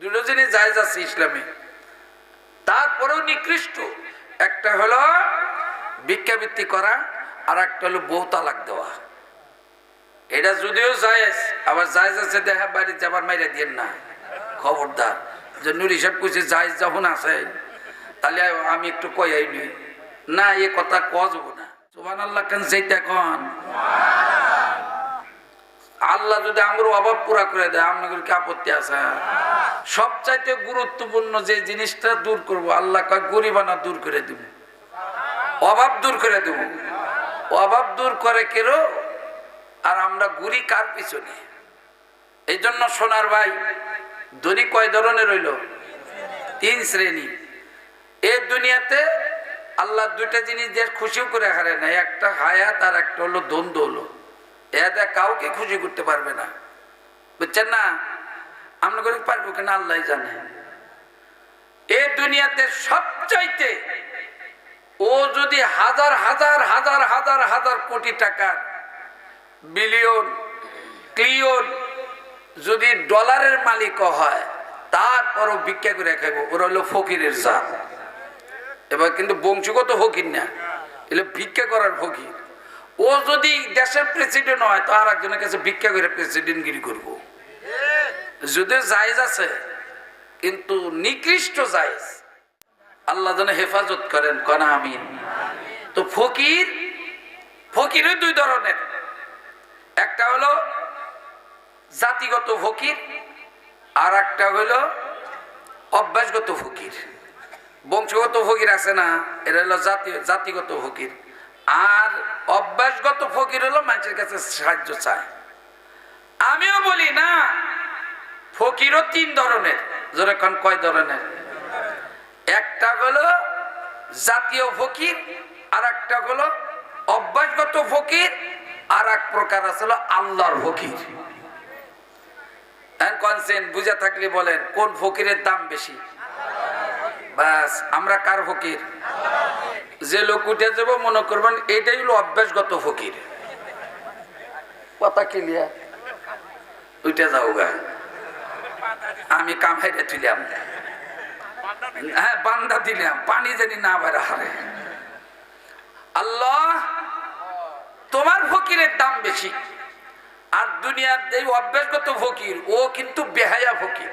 দুটো জায়েজ আছে ইসলামে। তারপরেও নিকৃষ্ট। একটা হলো ভিক্ষাবৃত্তি করা আর একটা হলো বউ তালাক দেওয়া। এটা যদিও জায়েজ, আবার জায়েজ আছে দেখা বাড়ি যাবার মাইরা দিয়ে না। খবরদার। যে নুর হিসাব করছে জায়েজ যখন আছে, তাহলে আমি একটু কই আইনি না, এ কথা কয়া যাব না। সুবান আল্লাহ কেন সেইটা কন? আল্লাহ যদি আমার অভাব পুরা করে দেয় আপনাদের কি আপত্তি আছে? সবচাইতে গুরুত্বপূর্ণ যে জিনিসটা দূর করব, আল্লাহ কয়, গরিবানা দূর করে দিব। অভাব দূর করে দেব। অভাব দূর করে কেরো? আর আমরা গুরি কার পিছনে? এই জন্য সোনার ভাই, ধনী কয় ধরনের রইল তিন শ্রেণি। এ দুনিয়াতে আল্লাহ দুইটা জিনিস দিয়ে খুশিও করে হারে না একটা হায়াত আর একটা হলো দ্বন্দ্ব হলো। এতে কাউকে খুশি করতে পারবে না। বুঝছেন না? আমরা করে পারব কিনা আল্লাহ জানে। এ দুনিয়াতে সবচাইতে ও যদি হাজার হাজার হাজার হাজার হাজার কোটি টাকার বিলিয়ন, ক্লিয়ন যদি ডলারের মালিকও হয়, তারপরও ভিক্ষা করে খাইব। ওরা হলো ফকিরের জাত। এবার কিন্তু বংশগত ফকির না। এগুলো ভিক্ষা করার ফকির। ও যদি দেশের প্রেসিডেন্ট হয়, তো আর একজনের কাছে ভিক্ষা করে প্রেসিডেন্টগিরি করব। যদিও জায়েজ আছে, কিন্তু নিকৃষ্ট জায়েজ, আল্লাহ যেন হেফাজত করেন, কনা আমিন। তো ফকির ফকিরও দুই ধরনের। একটা হলো জাতিগত ফকির, আর একটা হলো অভ্যাসগত ফকির। বংশগত ফকির আছে না এটা হলো জাতি জাতিগত ফকির। আর অভ্যাসগত ফকির হলো মানুষের কাছে সাহায্য চায়। আমিও বলি, না, ফকিরও তিন ধরনের যেরকম কয় ধরনের? একটা হলো জাতীয় ফকির আর একটা হলো অভ্যাসগত ফকির আর এক প্রকার আছে হলো আল্লাহর ফকির। কনসেন বুঝে থাকলে বলেন, কোন ফকিরের দাম বেশি? বাস, আমরা কার ফকির? যে লোক উঠে যাব মনে করবেন এটাই হলো অভ্যাসগত ফকির। কথা ক্লিয়ার উঠে যাও গা। আমি কামাইরে তুলাম হ্যাঁ বান্দা দিলাম পানি জানি না আবার হারে। আল্লাহ তোমার ফকিরের দাম বেশি। আর দুনিয়ার যে অভ্যাসগত ফকির ও কিন্তু বেহায়া ফকির।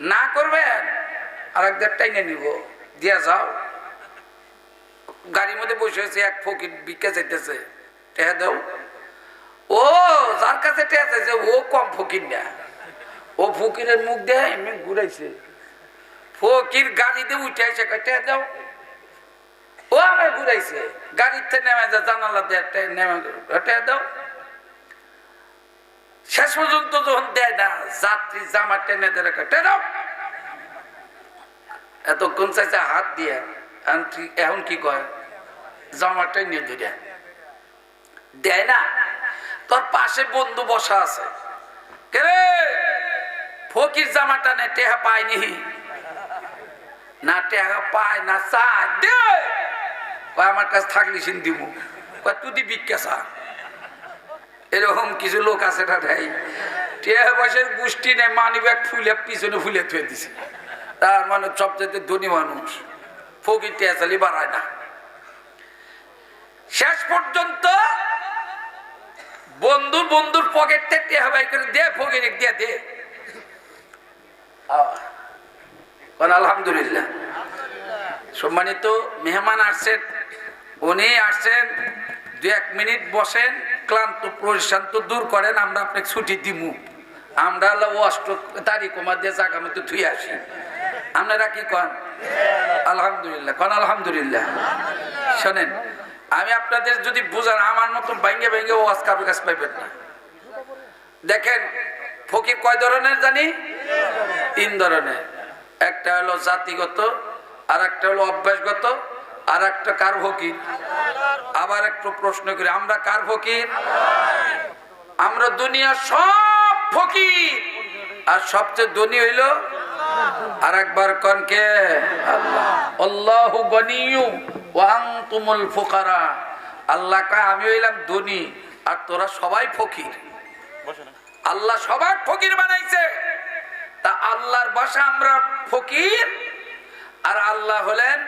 না করবেন আর একদের টাইনে নিব। দিয়া যাও। গাড়ির মধ্যে বসে আছে, এক ফকির ভিক্ষা চাইতেছে। টেহা দাও। ও, যার কাছে টেহা চাইছে, ও কম ফকির না। ও ফকিরের মুখ দেয়, এমনি ঘুরাইছে। ফকির গাড়িতে উঠে আসে টেহা দাও। ও আমার ঘুরাইছে। গাড়িতে নেমে যা জানালা দেয় নেমে টেহা দাও। শেষ পর্যন্ত যখন দেয় না, যাত্রী জামা টেনে দেয় এতক্ষণ চাইছে হাত দিয়ে। এখন কি- কয়? জামাটাই নিয়ে ধরে। দেয় না? তোর পাশে বন্ধু বসা আছে। ফকির জামাটা টানে টেহা পায়নি। না টেহা পায় না, চায়। দে! আমার কাছে থাকলি সিন দিব তুই দিবি কেসা এরকম কিছু লোক আছে না ভাই টেহা বয়সের গোষ্ঠী নেই মানি ব্যাগ ফুলে, পিছনে ফুলে থুয়ে দিছে। তার মানে সবচেয়ে ধনী মানুষ। ফকির টেহা বাড়ায় না। শেষ পর্যন্ত বন্ধু বন্ধুর পকেটে টেহা বাই করে দে ফকির দিয়ে দে। আলহামদুলিল্লাহ। সম্মানিত মেহমান আসছেন, উনি আসছেন, দু এক মিনিট বসেন, ক্লান্ত, প্রশান্ত দূর করেন, আমরা আপনাকে ছুটি দিমু। আমরা অষ্ট তারিখ কমা দিয়ে জায়গা মধ্যে ধুই আসি। আপনারা কি কন? আলহামদুলিল্লাহ, কন আলহামদুলিল্লাহ। শোনেন, আমি আপনাদের যদি বুঝান আমার মতো ভাঙ্গে ভেঙে ওয়াজ কাপে কাছ পাইবেন না। দেখেন, ফকির কয় ধরনের জানি? তিন ধরনের। একটা হলো জাতিগত আর একটা হলো অভ্যাসগত আর একটা কার ফকির? আবার একটু প্রশ্ন করি, আমরা কার ফকির? আমরা দুনিয়ার সব ফকির। আর সবচেয়ে ধনী হইল আর একবার কনকে আল্লাহ গনিয়ু ওয়াং তুমুল ফুকারা। আল্লাহ কয় আমি হইলাম ধনী আর তোরা সবাই ফকির। আল্লাহ সবার ফকির বানাইছে। তা আল্লাহর বাসা আমরা ফকির আর আল্লাহ হলেন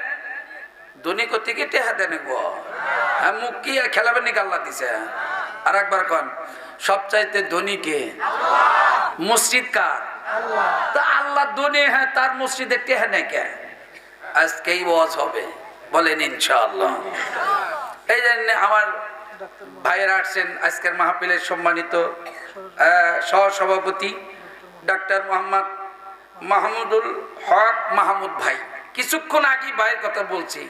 ধনী থেকে টেহা দেন গো হ্যাঁ মুখ কি খেলাবেন নাকি আল্লাহ দিছে? আর একবার কন সবচাইতে ধনীকে মসজিদ কার? তা আল্লাহ ধনী হ্যাঁ তার মসজিদে টেহা নেই কে আজকেই ওয়াজ হবে। বলেন ইনশাআল্লাহ। এই জন্য আমার ভাইয়েরা আসছেন আজকের মাহফিলের সম্মানিত সহসভাপতি ডাক্তার মোহাম্মদ মাহমুদুল হক মাহমুদ ভাই। কিছুক্ষণ আগে ভাইয়ের কথা বলছি।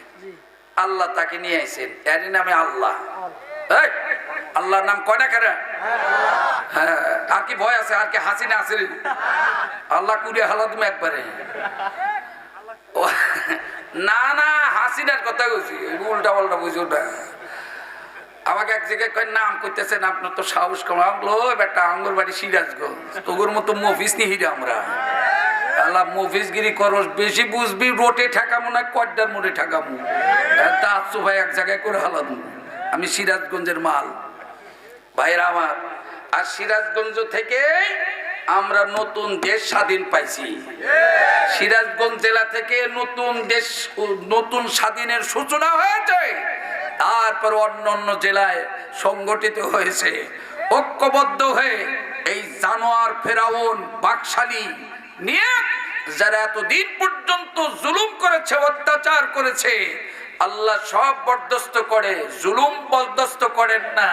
আল্লাহ তাকে নিয়ে আইছেন। এর নামে আল্লাহ। এই, আল্লাহর নাম কয় না কেন হ্যাঁ আর কি ভয় আছে? আর কি হাসিনা আছে আল্লাহ কুড়িয়ে হালা তুমি একবারে। না না হাসিনার কথা বলছি উল্টা পাল্টা বুঝি ওটা। আমাকে এক জায়গায় কয়, নাম করতেছেন আপনার তো সাহস কম। বেটা আঙ্গুর বাড়ি সিরাজগঞ্জ। তোর মতো মফিস নি হিরে আমরা। আল্লাহ মফিসগিরি করস, বেশি বুঝবি, রোটে ঠেকামো না কড্ডার মোড়ে ঠেকামো দাঁত ভাই এক জায়গায় করে হালাম আমি সিরাজগঞ্জের মাল। ভাইরা আমার, আর সিরাজগঞ্জ থেকে আমরা নতুন দেশ স্বাধীন পাইছি। সিরাজগঞ্জ জেলা থেকে নতুন দেশ, নতুন স্বাধীনের সূচনা হয়েছে। তারপর অন্য অন্য জেলায় সংগঠিত হয়েছে। ঐক্যবদ্ধ হয়ে এই জানোয়ার, ফেরাউন, বাকশালী নিয়ে যারা এতদিন পর্যন্ত জুলুম করেছে, অত্যাচার করেছে আল্লাহ সব বরদস্ত করে, জুলুম বরদস্ত করেন না।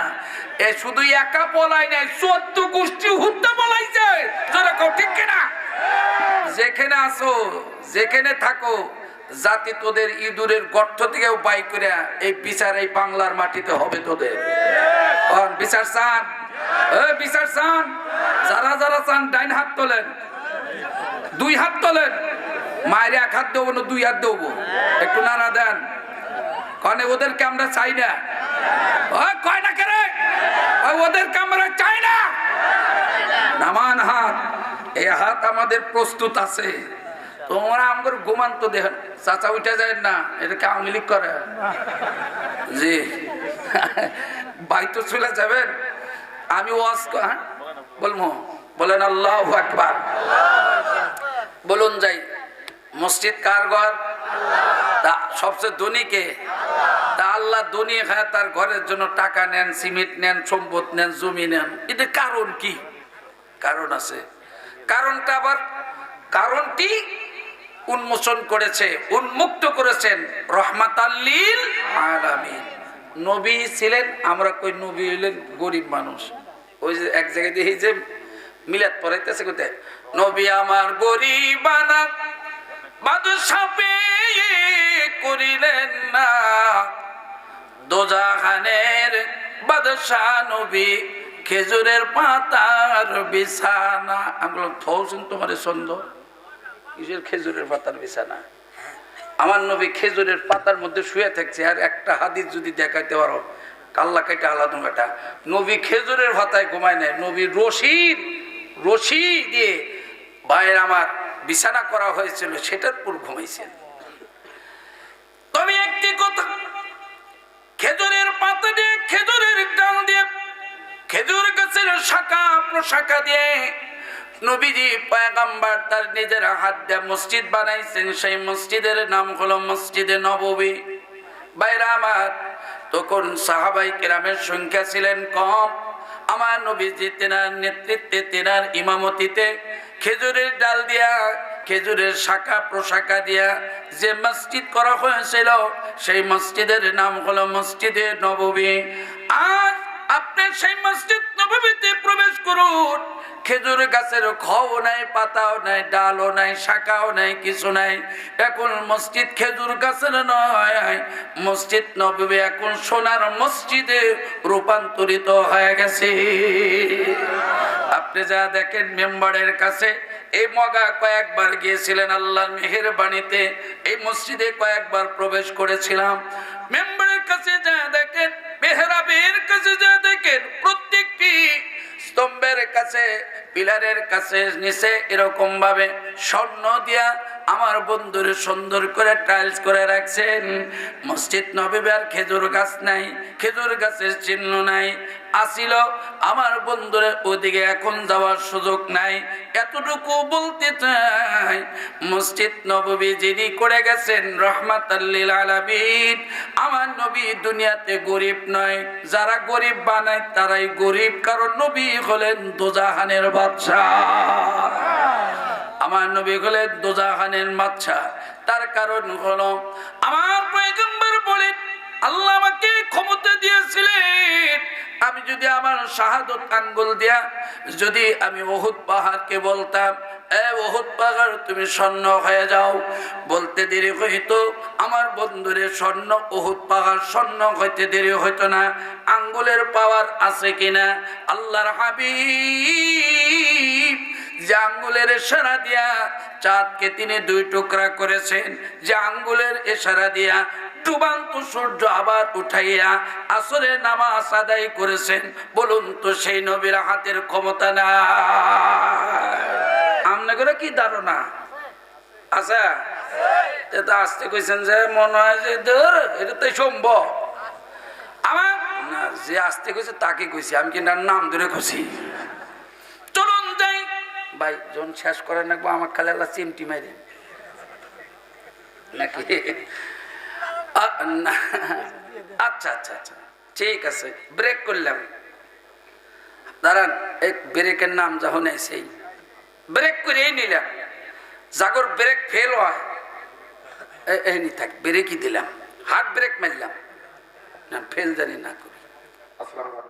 এ শুধু একা বলাই নাই চোদ্দ গোষ্ঠী হুদ্দা বলাই যায়। ঠিক কিনা? যেখানে আসো যেখানে থাকো, জাতি তোদের ইঁদুরের গর্ত থেকেও বাই করে, এই বিচার এই বাংলার মাটিতে হবে তোদের। বিচার চান? বিচার চান? যারা যারা চান, ডাইন হাত তোলেন। দুই হাত তোলেন। মায়ের এক হাত দেবো না, দুই হাত দেবো। একটু নাড়া দেন। কনে ওদেরকে আমরা চাই না। কয় না চাই না। নামান হাত হাত আমাদের প্রস্তুত আছে। তোমরা দেখেন চাচা উঠে যায় না এটাকে করে। জি। যাবেন। আমি ক- হ্যাঁ? বলব বলেন আল্লাহ আকবার। বলুন যাই, মসজিদ কার ঘর? তা সবচেয়ে ধনীকে তা আল্লাহ ধনী হ্যাঁ তার ঘরের জন্য টাকা নেন, সিমেন্ট নেন, সম্পদ নেন, জমি নেন। এদের কারণ কি? কারণ আছে। কারণটা আবার কারণটি উন্মোচন করেছে, উন্মুক্ত করেছেন রহমাত আল্লিল আলামিন। নবী ছিলেন, আমরা কই নবী হইলেন গরিব মানুষ। ওই যে এক জায়গায় দেখি যে মিলাদ পড়াইতেছে কোথায়? নবী আমার গরিবানা বাদশাপে করিলেন না। দোজাহানের বাদশাহ নবী খেজুরের পাতার বিছানা। আমি বললাম থৌসুন তোমার ছন্দ? কিসের খেজুরের পাতার বিছানা? আমার নবী খেজুরের পাতার মধ্যে শুয়ে থাকছে, আর একটা হাদিস যদি দেখাইতে পারো, কাল্লা কেটে আলাদা বেটা নবী খেজুরের পাতায় ঘুমায় নেয় নবী রশির রশি দিয়ে বাইরে আমার বিছানা করা হয়েছিল, সেটার পর ঘুমাইছেন তবে একটি কথা খেজুরের পাতা দিয়ে, খেজুরের ডাল দিয়ে, খেজুর গাছের শাখা, প্রশাখা দিয়ে নবীজি পয়গাম্বার তার নিজের হাত দিয়ে মসজিদ বানাইছেন। সেই মসজিদের নাম হলো মসজিদে নববী। বাইরা আমার, তখন সাহাবাই কেরামের সংখ্যা ছিলেন কম। আমার নবীজি তেনার নেতৃত্বে, তেনার ইমামতিতে খেজুরের ডাল দিয়া খেজুরের শাখা প্রশাখা দিয়া যে মসজিদ করা হয়েছিল, সেই মসজিদের নাম হলো মসজিদে নববী আজ আপনি সেই মসজিদ নববীতে প্রবেশ করুন। খেজুর গাছের খও নাই, পাতাও নাই, ডালও নাই, শাখাও নাই, কিছু নাই। এখন মসজিদ খেজুর গাছের নয়। মসজিদ নবী এখন সোনার মসজিদে রূপান্তরিত হয়ে গেছে। আপনি যা দেখেন মেম্বারের কাছে, এই মগা কয়েকবার গিয়েছিলেন আল্লাহর মেহের বাণীতে এই মসজিদে কয়েকবার প্রবেশ করেছিলাম। মেম্বারের কাছে যা দেখেন, মেহরাবের কাছে যা দেখেন, প্রত্যেকটি স্তম্ভের কাছে পিলারের কাছে নিচে এরকম ভাবে স্বর্ণ দিয়া আমার বন্ধুরে সুন্দর করে টাইলস করে রাখছেন। মসজিদ নবীবার খেজুর গাছ নাই, খেজুর গাছের চিহ্ন নাই। আসিল, আমার বন্ধুরে ওদিকে এখন যাওয়ার সুযোগ নাই। এতটুকু বলতে চাই, মসজিদ নবী যিনি করে গেছেন রহমাত আলামিন, আমার নবী দুনিয়াতে গরিব নয়। যারা গরিব বানায়, তারাই গরিব। কারণ নবী হলেন দোজাহানের বাদশাহ আমার নবী হলেন দোজাহানের বাচ্চা। তার কারণ হলো, আমার পয়গম্বর বলেন, আল্লাহ আমাকে ক্ষমতা দিয়েছিলেন। আমি যদি আমার শাহাদত আঙ্গুল দিয়া যদি আমি ওহুদ পাহাড়কে বলতাম তুমি স্বর্ণ হয়ে যাও। বলতে দেরি হইতো, আমার বন্ধুরে স্বর্ণ, ওহুদ পাহাড় স্বর্ণ হইতে দেরি হইতো না। আঙ্গুলের পাওয়ার আছে কিনা? আল্লাহর হাবিব, যে আঙ্গুলের ইশারা দিয়া চাঁদকে তিনি দুই টুকরা করেছেন, যে আঙ্গুলের ইশারা দিয়া উঠাইয়া নামাজ করেছেন। বলুন তো সেই হাতের ক্ষমতা না কি ধারণা? আসতে যে সম্ভব। যে আসতে কইছে, তাকে কইছি। আমি কিন্তু নাম ধরে কইছি? চলুন যাই। ভাই, যখন শেষ করেন রাখব আমার খালে চিমটি মারি নাকি। আচ্ছা আচ্ছা আচ্ছা। ঠিক আছে ব্রেক করলাম। দাঁড়ান এক ব্রেকের নাম যখন সেই ব্রেক করেই নিলাম। জাগর ব্রেক ফেল হয়। এই থাক ব্রেকই দিলাম। হার্ট ব্রেক মারলাম। না ফেল জানি না করি। আসসালামু।